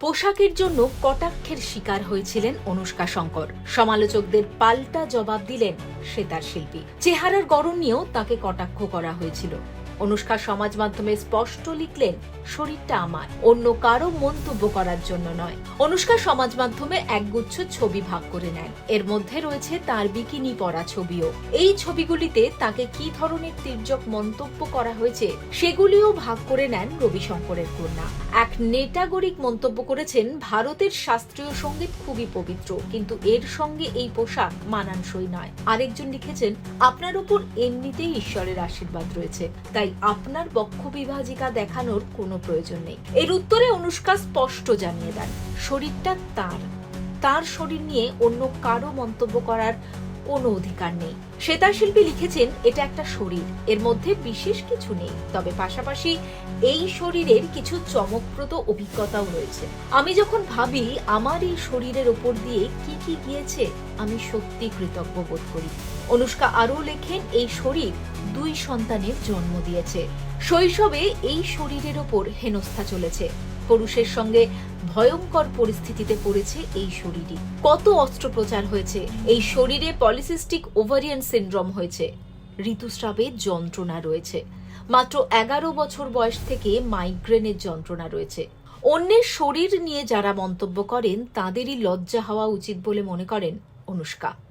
পোশাকের জন্য কটাক্ষের শিকার হয়েছিলেন অনুষ্কা শঙ্কর। সমালোচকদের পাল্টা জবাব দিলেন সেতার শিল্পী। চেহারার গড়ন নিয়েও তাকে কটাক্ষ করা হয়েছিল। অনুষ্কা সমাজ মাধ্যমে স্পষ্ট লিখলেন, শরীরটা আমার। অন্য কারও মন্তব্য করার জন্য নয়। অনুষ্কা সমাজ মাধ্যমে একগুচ্ছ ছবি ভাগ করে নেন। এর মধ্যে রয়েছে তার বিকিনি পরা ছবিও। এই ছবিগুলিতে তাকে কি ধরনের তির্যক মন্তব্য করা হয়েছে, সেগুলিও ভাগ করে নেন রবিশঙ্করের কন্যা। এক নেটাগরিক মন্তব্য করেছেন, ভারতের শাস্ত্রীয় সংগীত খুবই পবিত্র, কিন্তু এর সঙ্গে এই পোশাক মানানসই নয়। আরেকজন লিখেছেন, আপনার উপর এমনিতেই ঈশ্বরের আশীর্বাদ রয়েছে, তাই আপনার বক্ষ বিভাজিকা দেখানোর কোনো প্রয়োজন নেই। এর উত্তরে অনুষ্কা স্পষ্ট জানিয়ে দেন, শরীরটা তার। তার শরীর নিয়ে অন্য কারও মন্তব্য করার কোনো অধিকার নেই। সেতার শিল্পী লিখেছেন, এটা একটা শরীর, এর মধ্যে বিশেষ কিছু নেই। তবে পাশাপাশি এই শরীরের কিছু চমকপ্রদ অভিজ্ঞতাও রয়েছে। আমি যখন ভাবি, আমার এই শরীরের ওপর দিয়ে কি কি গিয়েছে, আমি সত্যি কৃতজ্ঞ বোধ করি। অনুষ্কা আরও লেখেন, এই শরীর দুই সন্তানের জন্ম দিয়েছে। শৈশবে এই শরীরের ওপর হেনস্থা চলেছে। পুরুষের সঙ্গে ভয়ঙ্কর পরিস্থিতিতে পড়েছে এই শরীরই। কত অস্ত্রোপচার হয়েছে। এই শরীরে পলিসিস্টিক ওভারিয়ান সিন্ড্রোম হয়েছে। ঋতুস্রাবের যন্ত্রণা রয়েছে। মাত্র এগারো বছর বয়স থেকে মাইগ্রেনের যন্ত্রণা রয়েছে। অন্যের শরীর নিয়ে যারা মন্তব্য করেন, তাদেরই লজ্জা হওয়া উচিত বলে মনে করেন অনুষ্কা।